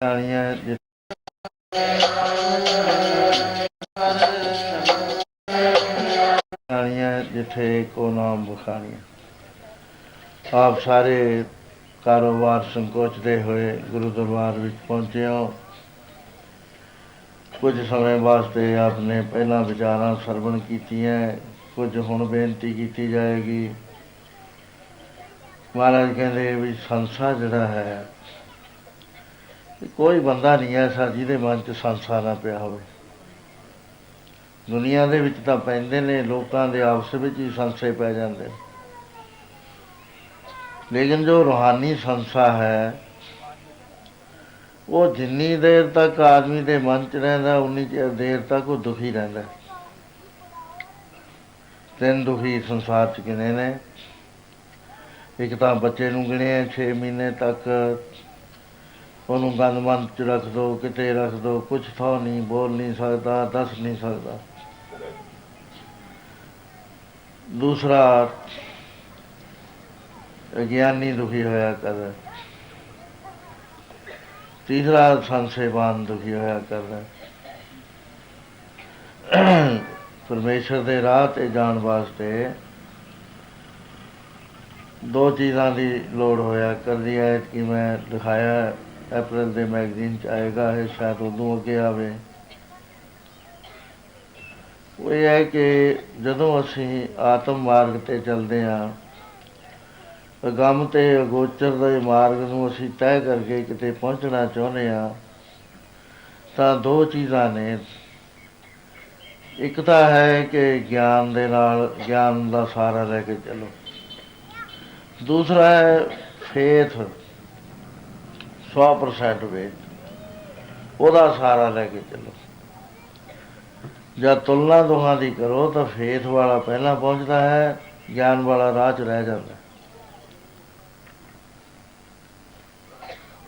ਕਹਾਣੀਆਂ ਜਿ- ਕਹਾਣੀਆਂ ਜਿੱਥੇ ਕੋ ਨਾਮ ਬਖਾਣੀਆਂ ਆਪ ਸਾਰੇ ਕਾਰੋਬਾਰ ਸੰਕੋਚਦੇ ਹੋਏ ਗੁਰੂ ਦਰਬਾਰ ਵਿੱਚ ਪਹੁੰਚੇ ਹੋ। ਕੁਝ ਸਮੇਂ ਵਾਸਤੇ ਆਪਨੇ ਪਹਿਲਾਂ ਵਿਚਾਰਾਂ ਸਰਵਣ ਕੀਤੀਆਂ, ਕੁਝ ਹੁਣ ਬੇਨਤੀ ਕੀਤੀ ਜਾਏਗੀ। ਮਹਾਰਾਜ ਕਹਿੰਦੇ ਵੀ ਸੰਸਾਰ ਜਿਹੜਾ ਹੈ ਕੋਈ ਬੰਦਾ ਨਹੀਂ ਐਸਾ ਜਿਹਦੇ ਮਨ 'ਚ ਸੰਸਾਰ ਨਾ ਪਿਆ ਹੋਵੇ। ਦੁਨੀਆ ਦੇ ਵਿੱਚ ਤਾਂ ਪੈਂਦੇ ਨੇ, ਲੋਕਾਂ ਦੇ ਆਪਸ ਵਿੱਚ ਹੀ ਸੰਸ਼ੇ ਪੈ ਜਾਂਦੇ ਲੇਕਿਨ ਜੋ ਰੂਹਾਨੀ ਸੰਸਾ ਹੈ, ਉਹ ਜਿੰਨੀ ਦੇਰ ਤੱਕ ਆਦਮੀ ਦੇ ਮਨ 'ਚ ਰਹਿੰਦਾ, ਉਨੀ ਦੇਰ ਤੱਕ ਉਹ ਦੁਖੀ ਰਹਿੰਦਾ। ਤਿੰਨ ਦੁਖੀ ਸੰਸਾਰ 'ਚ ਗਿਣੇ ਨੇ। ਇੱਕ ਤਾਂ ਬੱਚੇ ਨੂੰ ਗਿਣਿਆ 6 ਮਹੀਨੇ ਤੱਕ ਉਹਨੂੰ ਗੰਦ ਮੰਦ 'ਚ ਰੱਖ ਦੋ, ਕਿਤੇ ਰੱਖ ਦੋ ਕੁਝ ਥੋ ਨਹੀਂ, ਬੋਲ ਨਹੀਂ ਸਕਦਾ, ਦੱਸ ਨਹੀਂ ਸਕਦਾ। ਦੂਸਰਾ ਗਿਆਨੀ ਦੁਖੀ ਹੋਇਆ ਕਰਦਾ ਤੀਸਰਾ ਸੰਸੇਵਾਨ ਦੁਖੀ ਹੋਇਆ ਕਰਦਾ ਪਰਮੇਸ਼ਰ ਦੇ ਰਾਹ ਤੇ ਜਾਣ ਵਾਸਤੇ ਦੋ ਚੀਜ਼ਾਂ ਦੀ ਲੋੜ ਹੋਇਆ ਕਰਦੀ ਹੈ, ਕਿ ਮੈਂ ਦਿਖਾਇਆ ਅਪ੍ਰੈਲ ਦੇ ਮੈਗਜ਼ੀਨ ਚ ਆਏਗਾ ਹੈ ਸ਼ਾਇਦ ਉਦੋਂ ਅੱਗੇ ਆਵੇ। ਉਹ ਇਹ ਹੈ ਕਿ ਜਦੋਂ ਅਸੀਂ ਆਤਮ ਮਾਰਗ ਤੇ ਚੱਲਦੇ ਹਾਂ, ਅਗੰਮ ਤੇ ਅਗੋਚਰ ਦੇ ਮਾਰਗ ਨੂੰ ਅਸੀਂ ਤੈਅ ਕਰਕੇ ਕਿਤੇ ਪਹੁੰਚਣਾ ਚਾਹੁੰਦੇ ਹਾਂ, ਤਾਂ ਦੋ ਚੀਜ਼ਾਂ ਨੇ। ਇੱਕ ਤਾਂ ਹੈ ਕਿ ਗਿਆਨ ਦੇ ਨਾਲ ਗਿਆਨ ਦਾ ਸਹਾਰਾ ਲੈ ਕੇ ਚੱਲੋ। ਦੂਸਰਾ ਹੈ ਫੇਥ। 100% ਵੇਚ ਉਹਦਾ ਸਹਾਰਾ ਲੈ ਕੇ ਚੱਲੋ। ਜਦ ਤੁਲਨਾ ਦੋਹਾਂ ਦੀ ਕਰੋ ਤਾਂ ਫੇਥ ਵਾਲਾ ਪਹਿਲਾਂ ਪਹੁੰਚਦਾ ਹੈ ਗਿਆਨ ਵਾਲਾ ਰਾਹ 'ਚ ਰਹਿ ਜਾਂਦਾ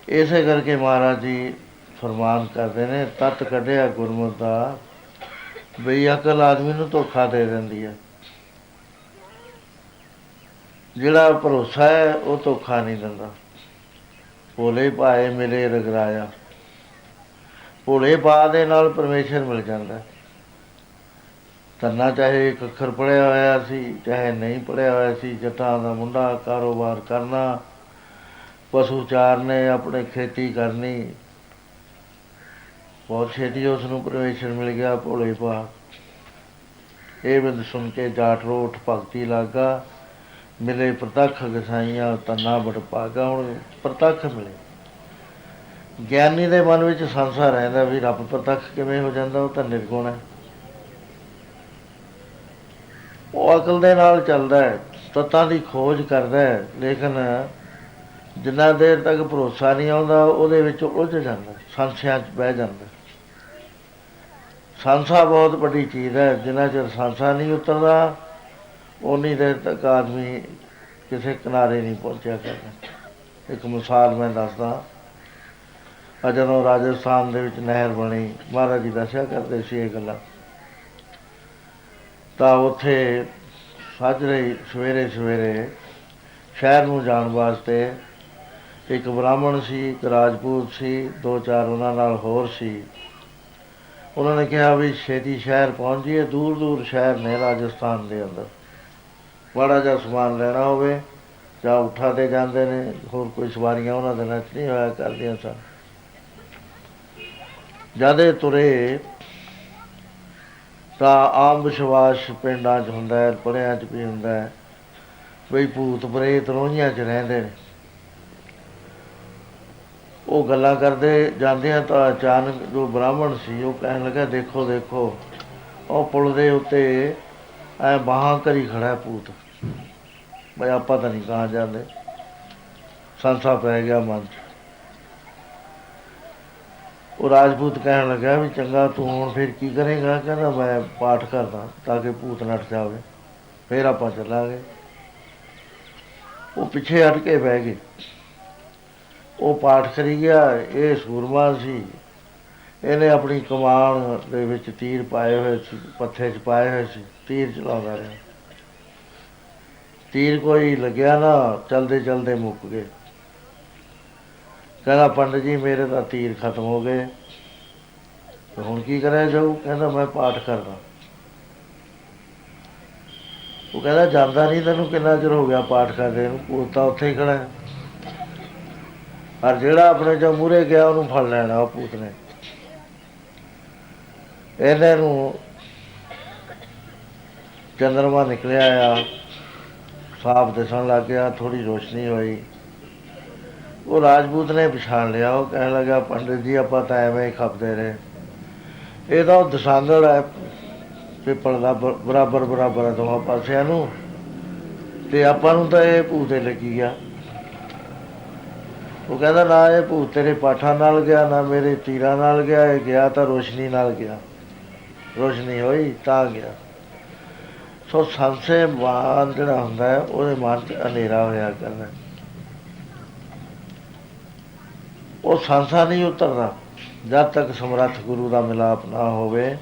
ਇਸੇ ਕਰਕੇ ਮਹਾਰਾਜ ਜੀ ਫਰਮਾਨ ਕਰਦੇ ਨੇ, ਤਤ ਕੱਢਿਆ ਗੁਰਮੁਖ ਦਾ, ਬਈ ਅਕਲ ਆਦਮੀ ਨੂੰ ਧੋਖਾ ਦੇ ਦਿੰਦੀ ਹੈ। ਜਿਹੜਾ ਭਰੋਸਾ ਹੈ, ਉਹ ਧੋਖਾ ਨਹੀਂ ਦਿੰਦਾ। ਭੋਲੇ ਭਾਏ ਮਿਲੇ ਰਗਰਾਇਆ। ਭੋਲੇ ਪਾ ਦੇ ਨਾਲ ਪਰਮੇਸ਼ਰ ਮਿਲ ਜਾਂਦਾ। ਹੈ। ਕਰਨਾ ਚਾਹੇ ਇੱਕ ਅੱਖਰ ਪੜਿਆ ਹੋਇਆ ਸੀ, ਚਾਹੇ ਨਹੀਂ ਪੜਿਆ ਹੋਇਆ ਸੀ, ਜੱਟਾਂ ਦਾ ਮੁੰਡਾ ਕਾਰੋਬਾਰ ਕਰਨਾ, ਪਸ਼ੂ ਚਾਰਨੇ, ਆਪਣੇ ਖੇਤੀ ਕਰਨੀ। ਬਹੁਤ ਛੇਤੀ ਉਸ ਨੂੰ ਪਰਮੇਸ਼ਰ ਮਿਲ ਗਿਆ ਭੋਲੇ ਪਾ। ਇਹ ਬਿੰਦ ਸੁਣ ਕੇ ਜਾਟ ਰੋਠ ਭਗਤੀ ਲਾਗਾ। ਮਿਲੇ, ਪ੍ਰਤੱਖ ਗਸਾਈਆਂ ਤੰਨਾ ਬੜ ਭਾਗਾ ਹੁਣ ਪ੍ਰਤੱਖ ਮਿਲੇ। ਗਿਆਨੀ ਦੇ ਮਨ ਵਿੱਚ ਸੰਸਾ ਰਹਿੰਦਾ ਵੀ ਰੱਬ ਪ੍ਰਤੱਖ ਕਿਵੇਂ ਹੋ ਜਾਂਦਾ, ਉਹ ਤਾਂ ਨਿਰਗੁਣ ਹੈ। ਉਹ ਅਕਲ ਦੇ ਨਾਲ ਚੱਲਦਾ ਹੈ, ਤੱਤਾਂ ਦੀ ਖੋਜ ਕਰਦਾ ਹੈ, ਲੇਕਿਨ ਜਿੰਨਾ ਦੇਰ ਤੱਕ ਭਰੋਸਾ ਨਹੀਂ ਆਉਂਦਾ, ਉਹਦੇ ਵਿੱਚ ਉਲਝ ਜਾਂਦਾ, ਸੰਸ਼ਿਆਂ 'ਚ ਬਹਿ ਜਾਂਦਾ। ਸੰਸਾ ਬਹੁਤ ਵੱਡੀ ਚੀਜ਼ ਹੈ, ਜਿੰਨਾ ਚਿਰ ਸੰਸਾ ਨਹੀਂ ਉਤਰਦਾ ਉਨੀ ਦੇਰ ਤੱਕ ਆਦਮੀ ਕਿਸੇ ਕਿਨਾਰੇ ਨਹੀਂ ਪਹੁੰਚਿਆ ਕਰਦਾ। ਇੱਕ ਮਿਸਾਲ ਮੈਂ ਦੱਸਦਾ। ਆ ਜਦੋਂ ਰਾਜਸਥਾਨ ਦੇ ਵਿੱਚ ਨਹਿਰ ਬਣੀ, ਮਹਾਰਾਜ ਜੀ ਦੱਸਿਆ ਕਰਦੇ ਸੀ ਇਹ ਗੱਲਾਂ। ਤਾਂ ਉੱਥੇ ਸਾਜਰੇ ਸਵੇਰੇ ਸਵੇਰੇ ਸ਼ਹਿਰ ਨੂੰ ਜਾਣ ਵਾਸਤੇ ਇੱਕ ਬ੍ਰਾਹਮਣ ਸੀ, ਇੱਕ ਰਾਜਪੂਤ ਸੀ, ਦੋ ਚਾਰ ਉਹਨਾਂ ਨਾਲ ਹੋਰ ਸੀ। ਉਹਨਾਂ ਨੇ ਕਿਹਾ ਵੀ ਛੇਤੀ ਸ਼ਹਿਰ ਪਹੁੰਚ ਜਾਈਏ ਦੂਰ ਦੂਰ ਸ਼ਹਿਰ ਨੇ ਰਾਜਸਥਾਨ ਦੇ ਅੰਦਰ। ਮਾੜਾ ਜਿਹਾ ਸਮਾਨ ਲੈਣਾ ਹੋਵੇ ਜਾਂ ਉਠਾ ਤੇ ਜਾਂਦੇ ਨੇ, ਹੋਰ ਕੋਈ ਸਵਾਰੀਆਂ ਉਹਨਾਂ ਦੇ ਨਾਲ ਨਹੀਂ ਹੋਇਆ ਕਰਦੀਆਂ ਸਨ। ਜਦੇ ਤੁਰੇ, ਤਾਂ ਆਮ ਵਿਸ਼ਵਾਸ ਪਿੰਡਾਂ 'ਚ ਹੁੰਦਾ ਹੈ ਪੜਿਆਂ 'ਚ ਵੀ ਹੁੰਦਾ ਹੈ, ਬਈ ਭੂਤ ਪ੍ਰੇਤ ਰੋਹੀਆਂ 'ਚ ਰਹਿੰਦੇ ਨੇ। ਉਹ ਗੱਲਾਂ ਕਰਦੇ ਜਾਂਦੇ ਆ ਤਾਂ ਅਚਾਨਕ ਜੋ ਬ੍ਰਾਹਮਣ ਸੀ, ਉਹ ਕਹਿਣ ਲੱਗਾ, ਦੇਖੋ ਦੇਖੋ, ਉਹ ਪੁਲ ਦੇ ਉੱਤੇ ਐ ਬਾਹਾਂ ਕਰੀ ਖੜਾ ਹੈ ਭੂਤ। ਬਈ ਆਪਾਂ ਤਾਂ ਨਹੀਂ ਕਹਾਂ ਜਾਂਦੇ। ਸੰਸਾ ਪੈ ਗਿਆ ਮਨ 'ਚ। ਉਹ ਰਾਜਪੂਤ ਕਹਿਣ ਲੱਗਾ ਵੀ ਚੰਗਾ ਤੂੰ ਹੁਣ ਫਿਰ ਕੀ ਕਰੇਗਾ? ਕਹਿੰਦਾ ਮੈਂ ਪਾਠ ਕਰਦਾ ਤਾਂ ਕਿ ਭੂਤ ਨੱਠ ਜਾਵੇ। ਫਿਰ ਆਪਾਂ ਚੱਲਾਂਗੇ। ਉਹ ਪਿੱਛੇ ਹਟ ਕੇ ਬਹਿ ਗਏ। ਉਹ ਪਾਠ ਕਰੀ ਗਿਆ, ਇਹ ਸੂਰਮਾ ਸੀ। ਇਹਨੇ ਆਪਣੀ ਕਮਾਨ ਦੇ ਵਿੱਚ ਤੀਰ ਪਾਏ ਹੋਏ ਸੀ, ਪੱਥੇ 'ਚ ਪਾਏ ਹੋਏ ਸੀ, ਤੀਰ ਚਲਾਉਂਦਾ ਰਿਹਾ। ਤੀਰ ਕੋਈ ਲੱਗਿਆ ਨਾ, ਚਲਦੇ ਚਲਦੇ ਮੁੱਕ ਗਏ। ਕਹਿੰਦਾ, ਪੰਡਤ ਜੀ, ਮੇਰੇ ਤਾਂ ਤੀਰ ਖਤਮ ਹੋ ਗਏ। ਤੇ ਹੁਣ ਕੀ ਕਰਿਆ ਜਾਊ? ਕਹਿੰਦਾ, ਮੈਂ ਪਾਠ ਕਰਦਾ। ਉਹ ਕਹਿੰਦਾ, ਜਾਂਦਾ ਨਹੀਂ ਤੈਨੂੰ ਕਿੰਨਾ ਚਿਰ ਹੋ ਗਿਆ ਪਾਠ ਕਰਦੇ ਨੂੰ? ਉਹ ਤਾਂ ਉੱਥੇ ਹੀ ਖੜਾ ਹੈ। ਪਰ ਜਿਹੜਾ ਆਪਣੇ ਜੋ ਮੂਰੇ ਗਿਆ, ਉਹਨੂੰ ਫੜ ਲੈਣਾ, ਉਹ ਭੂਤ ਨੇ। ਇਹਨਾਂ ਨੂੰ ਚੰਦਰਮਾ ਨਿਕਲਿਆ ਆ, ਸਾਫ਼ ਦਿਸਣ ਲੱਗ ਗਿਆ ਥੋੜੀ ਰੋਸ਼ਨੀ ਹੋਈ। ਉਹ ਰਾਜਪੂਤ ਨੇ ਪਛਾਣ ਲਿਆ, ਉਹ ਕਹਿਣ ਲੱਗਾ, ਪੰਡਿਤ ਜੀ, ਆਪਾਂ ਤਾਂ ਐਵੇਂ ਹੀ ਖਪਦੇ ਰਹੇ। ਇਹ ਤਾਂ ਉਹ ਦਸਾਂਗੜ ਹੈ, ਪਿੱਪਲ ਦਾ ਬਰਾਬਰ ਬਰਾਬਰ ਹੈ ਦੋਹਾਂ ਪਾਸਿਆਂ ਨੂੰ। ਤੇ ਆਪਾਂ ਨੂੰ ਤਾਂ ਇਹ ਭੂਤੇ ਲੱਗੀ ਗਿਆ ਉਹ ਕਹਿੰਦਾ, ਨਾ, ਇਹ ਭੂਤ ਤੇਰੇ ਪਾਠਾਂ ਨਾਲ ਗਿਆ, ਨਾ ਮੇਰੇ ਤੀਰਾਂ ਨਾਲ ਗਿਆ, ਇਹ ਗਿਆ ਤਾਂ ਰੋਸ਼ਨੀ ਨਾਲ ਗਿਆ। ਰੋਸ਼ਨੀ ਹੋਈ ਤਾਂ ਗਿਆ। ਸੋ ਸੰਸੇ ਬਾਣ ਜਿਹੜਾ ਹੁੰਦਾ ਹੈ, ਉਹਦੇ ਮਨ 'ਚ ਹਨੇਰਾ ਹੋਇਆ ਕਰਦਾ ਉਹ ਸੰਸਾ ਨਹੀਂ ਉਤਰਦਾ, ਜਦ ਤੱਕ ਸਮਰੱਥ ਗੁਰੂ ਦਾ ਮਿਲਾਪ ਨਾ ਹੋਵੇ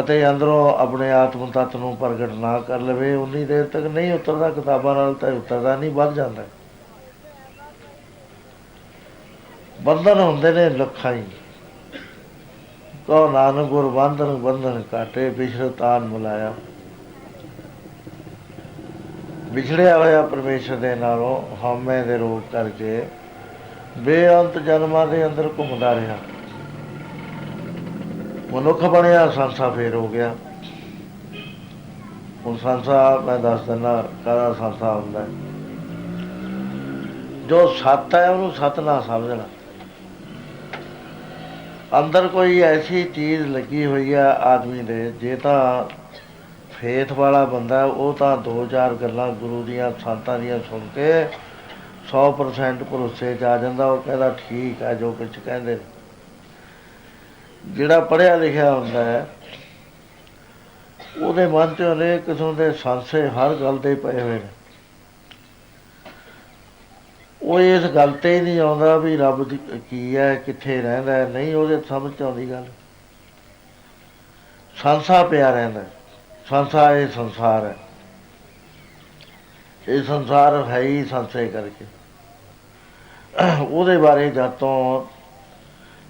ਅਤੇ ਅੰਦਰੋਂ ਆਪਣੇ ਆਤਮ ਤੱਤ ਨੂੰ ਪ੍ਰਗਟ ਨਾ ਕਰ ਲਵੇ, ਉਨੀ ਦੇਰ ਤੱਕ ਨਹੀਂ ਉਤਰਦਾ, ਕਿਤਾਬਾਂ ਨਾਲ ਤਾਂ ਉਤਰਦਾ ਨਹੀਂ, ਵੱਧ ਜਾਂਦਾ ਬੰਧਨ ਹੁੰਦੇ ਨੇ ਲੱਖਾਂ ਹੀ। ਕੋ ਨਾਨਕ ਗੁਰ ਬੰਧਨ ਬੰਧਨ ਕਾਟੇ ਬਿਛੜ ਤਾਨ ਮੁਲਾਇਆ। ਵਿਛੜਿਆ ਹੋਇਆ ਪਰਮੇਸ਼ਰ ਦੇ ਨਾਲੋਂ ਹਉਮੈ ਦੇ ਰੋਗ ਕਰਕੇ ਬੇਅੰਤ ਜਨਮਾਂ ਦੇ ਅੰਦਰ ਘੁੰਮਦਾ ਰਿਹਾ। ਮਨੁੱਖ ਬਣਿਆ, ਸੰਸਾ ਫੇਰ ਹੋ ਗਿਆ। ਹੁਣ ਸੰਸਾ ਮੈਂ ਦੱਸ ਦਿੰਦਾ, ਕਾਹਦਾ ਸੰਸਾ ਹੁੰਦਾ? ਜੋ ਸੱਤ ਹੈ, ਉਹਨੂੰ ਸੱਤ ਨਾ ਸਮਝਣਾ। ਅੰਦਰ ਕੋਈ ਐਸੀ ਚੀਜ਼ ਲੱਗੀ ਹੋਈ ਆ ਆਦਮੀ ਦੇ, ਜੇ ਤਾਂ ਫੇਥ ਵਾਲਾ ਬੰਦਾ ਉਹ ਤਾਂ ਦੋ ਚਾਰ ਗੱਲਾਂ ਗੁਰੂ ਦੀਆਂ ਸੰਤਾਂ ਦੀਆਂ ਸੁਣ ਕੇ 100% ਭਰੋਸੇ 'ਚ ਆ ਜਾਂਦਾ, ਉਹ ਕਹਿੰਦਾ ਠੀਕ ਹੈ ਜੋ ਕੁਝ ਕਹਿੰਦੇ ਜਿਹੜਾ ਪੜ੍ਹਿਆ ਲਿਖਿਆ ਹੁੰਦਾ ਹੈ, ਉਹਦੇ ਮਨ 'ਚ ਅਨੇਕ ਕਿਸਮ ਦੇ ਸੰਸੇ ਹਰ ਗੱਲ ਦੇ ਪਏ ਹੋਏ ਨੇ। ਉਹ ਇਸ ਗੱਲ ਤੇ ਹੀ ਨਹੀਂ ਆਉਂਦਾ ਵੀ ਰੱਬ ਦੀ ਕੀ ਹੈ, ਕਿੱਥੇ ਰਹਿੰਦਾ ਹੈ। ਨਹੀਂ, ਉਹਦੇ ਸਮਝ 'ਚ ਆਉਂਦੀ ਗੱਲ। ਸੰਸਾ ਪਿਆ ਰਹਿੰਦਾ ਸੰਸਾ ਇਹ ਸੰਸਾਰ ਹੈ। ਇਹ ਸੰਸਾਰ ਹੈ ਹੀ ਸੰਸੇ ਕਰਕੇ। ਉਹਦੇ ਬਾਰੇ ਜਦ ਤੋਂ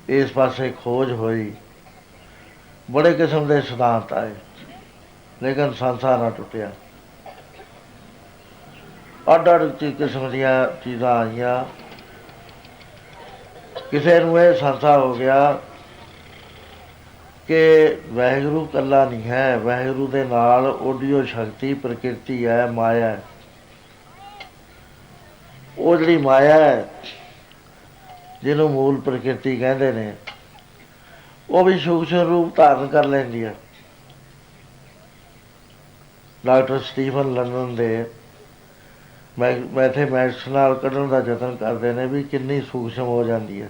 ਇਸ ਪਾਸੇ ਖੋਜ ਹੋਈ, ਬੜੇ ਕਿਸਮ ਦੇ ਸਿਧਾਂਤ ਆਏ। ਲੇਕਿਨ ਸੰਸਾਰ ਨਾ ਟੁੱਟਿਆ। ਅੱਡ ਅੱਡ ਕਿਸਮ ਦੀਆਂ ਚੀਜ਼ਾਂ ਆਈਆਂ ਕਿਸੇ ਨੂੰ ਇਹ ਸੰਸਾ ਹੋ ਗਿਆ ਕਿ ਵਾਹਿਗੁਰੂ ਕੱਲਾ ਨਹੀਂ ਹੈ। ਵਾਹਿਗੁਰੂ ਦੇ ਨਾਲ ਓਡੀਓ ਸ਼ਕਤੀ, ਪ੍ਰਕਿਰਤੀ ਹੈ, ਮਾਇਆ ਹੈ। ਉਹ ਜਿਹੜੀ ਮਾਇਆ ਹੈ, ਜਿਹਨੂੰ ਮੂਲ ਪ੍ਰਕਿਰਤੀ ਕਹਿੰਦੇ ਨੇ, ਉਹ ਵੀ ਸੂਖਮ ਰੂਪ ਧਾਰਨ ਕਰ ਲੈਂਦੀ ਹੈ। ਡਾਕਟਰ ਸਟੀਫਨ ਲੰਡਨ ਦੇ ਮੈਂ ਮੈਟਸ ਨਾਲ ਕੱਢਣ ਦਾ ਯਤਨ ਕਰਦੇ ਨੇ ਵੀ ਕਿੰਨੀ ਸੂਖਮ ਹੋ ਜਾਂਦੀ ਹੈ।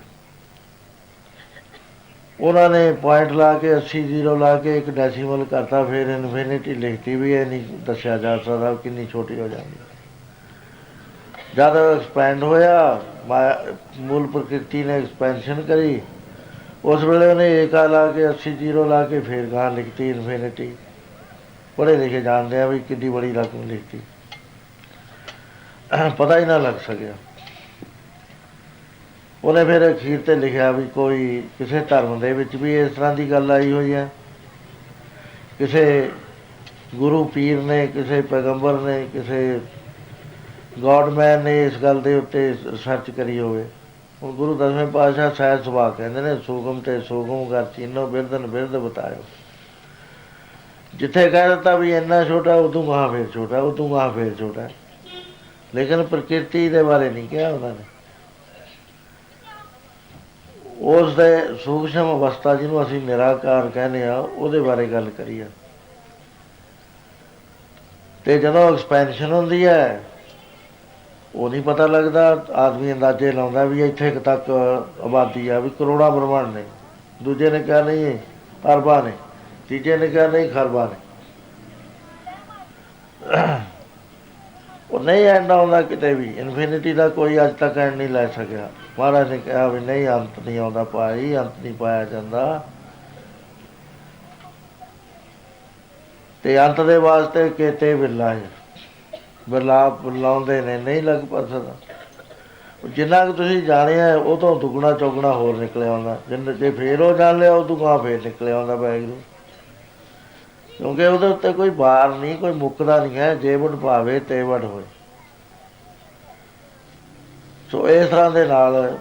ਉਹਨਾਂ ਨੇ ਪੁਆਇੰਟ ਲਾ ਕੇ 80 ਜ਼ੀਰੋ ਲਾ ਕੇ ਇੱਕ ਡੈਸੀਮਲ ਕਰਤਾ, ਫਿਰ ਇਨਫਿਨਿਟੀ ਲਿਖਤੀ ਵੀ ਇਹ ਨਹੀਂ ਦੱਸਿਆ ਜਾ ਸਕਦਾ ਕਿੰਨੀ ਛੋਟੀ ਹੋ ਜਾਂਦੀ ਹੈ। ਜਦ ਐਕਸਪੈਂਡ ਹੋਇਆ ਮਾਇਆ- ਮੂਲ ਪ੍ਰਕਿਰਤੀ ਨੇ ਐਕਸਪੈਂਸ਼ਨ ਕਰੀ। ਉਸ ਵੇਲੇ ਉਹਨੇ ਏਕਾ ਲਾ ਕੇ 80 ਜ਼ੀਰੋ ਲਾ ਕੇ, ਫਿਰ ਗਾਂ ਲਿਖਤੀ ਇਨਫਿਨਿਟੀ ਪੜ੍ਹੇ ਲਿਖੇ ਜਾਣਦੇ ਆ ਵੀ ਕਿੰਨੀ ਬੜੀ ਰਕਮ ਲਿਖਤੀ। ਪਤਾ ਹੀ ਨਾ ਲੱਗ ਸਕਿਆ। ਉਹਨੇ ਫਿਰ ਅਖੀਰ ਤੇ ਲਿਖਿਆ ਵੀ ਕੋਈ ਕਿਸੇ ਧਰਮ ਦੇ ਵਿੱਚ ਵੀ ਇਸ ਤਰ੍ਹਾਂ ਦੀ ਗੱਲ ਆਈ ਹੋਈ ਹੈ। ਕਿਸੇ ਗੁਰੂ ਪੀਰ ਨੇ, ਕਿਸੇ ਪੈਗੰਬਰ ਨੇ, ਕਿਸੇ ਗੋਡਮੈਨ ਨੇ ਇਸ ਗੱਲ ਦੇ ਉੱਤੇ ਰਿਸਰਚ ਕਰੀ ਹੋਵੇ। ਹੁਣ ਗੁਰੂ ਦਸਵੇਂ ਪਾਤਸ਼ਾਹ ਸਹਿਜ ਸੁਭਾਅ ਕਹਿੰਦੇ ਨੇ, ਸੂਗਮ ਤੇ ਸੂਗਮ ਕਰ ਚੀਨੋ ਬਿਰਦਨ ਬਿਰਦ ਬਤਾਇਓ। ਜਿੱਥੇ ਕਹਿ ਦਿੱਤਾ ਵੀ ਇੰਨਾ ਛੋਟਾ, ਉਦੋਂ ਮਹਾ ਫੇਰ ਛੋਟਾ, ਉਦੋਂ ਮਹਾ ਫੇਰ ਛੋਟਾ। ਲੇਕਿਨ ਪ੍ਰਕਿਰਤੀ ਦੇ ਬਾਰੇ ਨਹੀਂ ਕਿਹਾ ਉਹਨਾਂ ਨੇ। ਉਸ ਦੇ ਸੂਖਸ਼ਮ ਅਵਸਥਾ ਜਿਹਨੂੰ ਅਸੀਂ ਨਿਰਾਕਾਰ ਕਹਿੰਦੇ ਆ ਉਹਦੇ ਬਾਰੇ ਗੱਲ ਕਰੀਏ। ਤੇ ਜਦੋਂ ਐਕਸਪੈਂਸ਼ਨ ਹੁੰਦੀ ਹੈ, ਉਹ ਨਹੀਂ ਪਤਾ ਲੱਗਦਾ। ਆਦਮੀ ਅੰਦਾਜ਼ੇ ਲਾਉਂਦਾ ਵੀ ਇੱਥੇ ਇੱਕ ਤੱਕ ਆਬਾਦੀ ਆ, ਵੀ ਕਰੋੜਾਂ ਬ੍ਰਹਮੰਡ ਨੇ। ਦੂਜੇ ਨੇ ਕਿਹਾ ਨਹੀਂ, ਅਰਬਾਂ ਨੇ। ਤੀਜੇ ਨੇ ਕਿਹਾ ਨਹੀਂ, ਖਰਬਾਂ ਨੇ। ਉਹ ਨਹੀਂ ਐਂਡ ਆਉਂਦਾ ਕਿਤੇ ਵੀ। ਇਨਫਿਨਿਟੀ ਦਾ ਕੋਈ ਅੱਜ ਤੱਕ ਐਂਡ ਨਹੀਂ ਲੈ ਸਕਿਆ। ਮਹਾਰਾਜ ਨੇ ਕਿਹਾ ਵੀ ਨਹੀਂ, ਅੰਤ ਨਹੀਂ ਆਉਂਦਾ ਭਾਈ, ਅੰਤ ਨਹੀਂ ਪਾਇਆ ਜਾਂਦਾ। ਤੇ ਅੰਤ ਦੇ ਵਾਸਤੇ ਕਿਤੇ ਬਿਰਲਾ ਹੈ। ਬਿਰਲਾ ਲਾਉਂਦੇ ਨੇ, ਨਹੀਂ ਲੱਗ ਪਸਦਾ। ਜਿੰਨਾ ਕੁ ਤੁਸੀਂ ਜਾਣਿਆ ਉਹ ਤੋਂ ਦੁੱਗਣਾ ਚੌਗਣਾ ਹੋਰ ਨਿਕਲਿਆ ਆਉਂਦਾ ਜਿੰਨੇ ਜੇ ਫੇਰ ਉਹ ਜਾਣ ਲਿਆ, ਉਹ ਦੁੱਗਣਾ ਫੇਰ ਨਿਕਲਿਆ ਆਉਂਦਾ ਵਾਹਿਗੁਰੂ ਕਿਉਂਕਿ ਉਹਦੇ ਉੱਤੇ ਕੋਈ ਬਾਰ ਨਹੀਂ, ਕੋਈ ਮੁੱਕਦਾ ਨਹੀਂ ਹੈ, ਜੇ ਵਡ ਭਾਵੇ ਤੇ ਵਡ ਹੋਏ। ਸੋ ਇਸ ਤਰ੍ਹਾਂ ਦੇ ਨਾਲ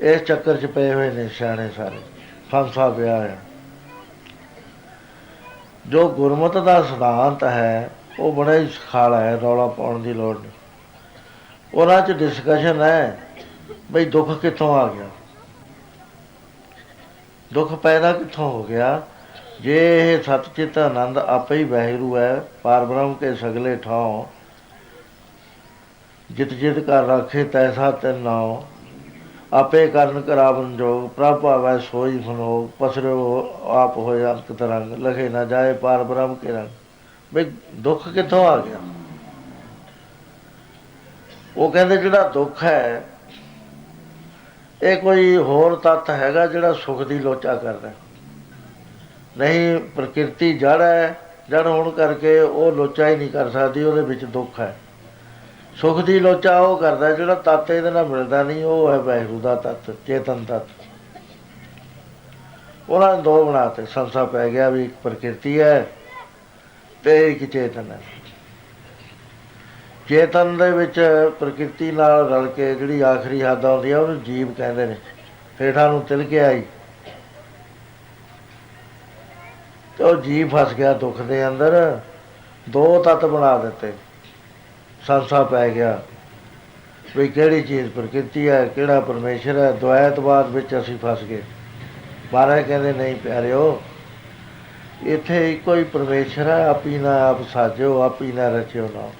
ਇਸ ਚੱਕਰ 'ਚ ਪਏ ਹੋਏ ਨੇ ਸਿਆਣੇ ਸਾਰੇ। ਫਲਸਫਾ ਪਿਆ ਹੈ ਜੋ ਗੁਰਮਤ ਦਾ ਸਿਧਾਂਤ ਹੈ, ਉਹ ਬੜਾ ਹੀ ਸਖਾਲਾ ਹੈ, ਰੌਲਾ ਪਾਉਣ ਦੀ ਲੋੜ ਨਹੀਂ। ਉਹਨਾਂ 'ਚ ਡਿਸਕਸ਼ਨ ਹੈ, ਬਈ ਦੁੱਖ ਕਿੱਥੋਂ ਆ ਗਿਆ? ਦੁੱਖ ਪੈਦਾ ਕਿੱਥੋਂ ਹੋ ਗਿਆ? ਜੇ ਇਹ ਸਤਚਿਤ ਆਨੰਦ ਆਪੇ ਹੀ ਵਾਹਿਗੁਰੂ ਹੈ ਪਰਬ੍ਰਹਮ ਕੇ ਸਗਲੇ ਠਾਉ। ਜਿਤ ਜਿਤ ਕਰ ਰੱਖੇ ਤੈਸਾ ਤੈਨ ਨਾਉ। ਆਪੇ ਕਰਨ ਕਰਾਵਨ ਜੋਗ, ਪ੍ਰਭ ਭਾਵੈ ਸੋਈ ਫਨੋ ਪਸਰਿਓ ਆਪ ਹੋਏ ਅੰਤ ਤਰੰਗ, ਲਖੇ ਨਾ ਜਾਏ ਪਾਰ ਬ੍ਰਹਮ ਕੇ ਰੰਗ। ਬਈ ਦੁੱਖ ਕਿੱਥੋਂ ਆ ਗਿਆ? ਉਹ ਕਹਿੰਦੇ ਜਿਹੜਾ ਦੁੱਖ ਹੈ, ਇਹ ਕੋਈ ਹੋਰ ਤੱਤ ਹੈਗਾ ਜਿਹੜਾ ਸੁਖ ਦੀ ਲੋਚਾ ਕਰਦਾ ਨਹੀਂ, ਪ੍ਰਕਿਰਤੀ ਜੜ ਹੈ, ਜੜ ਹੋਣ ਕਰਕੇ ਉਹ ਲੋਚਾ ਹੀ ਨਹੀਂ ਕਰ ਸਕਦੀ, ਉਹਦੇ ਵਿੱਚ ਦੁੱਖ ਹੈ। ਸੁਖ ਦੀ ਲੋਚਾ ਉਹ ਕਰਦਾ ਜਿਹੜਾ ਤੱਤ ਇਹਦੇ ਨਾਲ ਮਿਲਦਾ ਨਹੀਂ, ਉਹ ਹੈ ਵਾਹਿਗੁਰੂ ਦਾ ਤੱਤ, ਚੇਤਨ ਤੱਤ। ਉਹਨਾਂ ਨੇ ਦੋ ਬਣਾਤੇ ਸੰਸਾ ਪੈ ਗਿਆ ਵੀ ਇੱਕ ਪ੍ਰਕਿਰਤੀ ਹੈ ਤੇ ਇੱਕ ਚੇਤਨ ਹੈ। ਚੇਤਨ ਦੇ ਵਿੱਚ ਪ੍ਰਕਿਰਤੀ ਨਾਲ ਰਲ ਕੇ ਜਿਹੜੀ ਆਖਰੀ ਹੱਦ ਆਉਂਦੀ ਹੈ, ਉਹਨੂੰ ਜੀਵ ਕਹਿੰਦੇ ਨੇ। ਹੇਠਾਂ ਨੂੰ ਤਿਲ ਕੇ ਆਈ ਤੇ ਉਹ ਜੀ ਫਸ ਗਿਆ ਦੁੱਖ ਦੇ ਅੰਦਰ। ਦੋ ਤੱਤ ਬਣਾ ਦਿੱਤੇ। ਸੰਸਾ ਪੈ ਗਿਆ। ਵੀ ਕਿਹੜੀ ਚੀਜ਼ ਪ੍ਰਕਿਰਤੀ ਹੈ, ਕਿਹੜਾ ਪਰਮੇਸ਼ਰ ਹੈ ਦੁਆਇਤਵਾਦ ਵਿੱਚ ਅਸੀਂ ਫਸ ਗਏ। ਮਹਾਰਾਜ ਕਹਿੰਦੇ, ਨਹੀਂ ਪਿਆਰਿਓ, ਇੱਥੇ ਇੱਕੋ ਹੀ ਪਰਮੇਸ਼ਰ ਹੈ, ਆਪੀ ਨਾ ਆਪ ਸਾਜਿਓ, ਆਪੀ ਨਾ ਰਚਿਓ ਨਾ।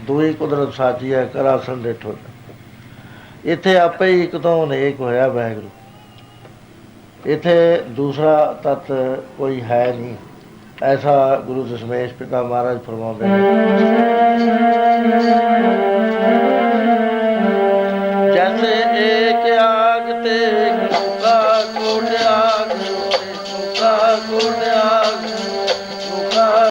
ਦੂਈ ਕੁਦਰਤ ਸਾਜੀ ਹੈ, ਕਰਾਸਨ ਡੇਠੋ ਇੱਥੇ ਆਪੇ ਹੀ ਇੱਕ ਤੋਂ ਅਨੇਕ ਹੋਇਆ, ਵਾਹਿਗੁਰੂ। ਇੱਥੇ ਦੂਸਰਾ ਤਤ ਕੋਈ ਹੈ ਨਹੀਂ। ਐਸਾ ਗੁਰੂ ਦਸ਼ਮੇਸ਼ ਪਿਤਾ ਮਹਾਰਾਜ ਫਰਮਾਉਂਦੇ ਨੇ।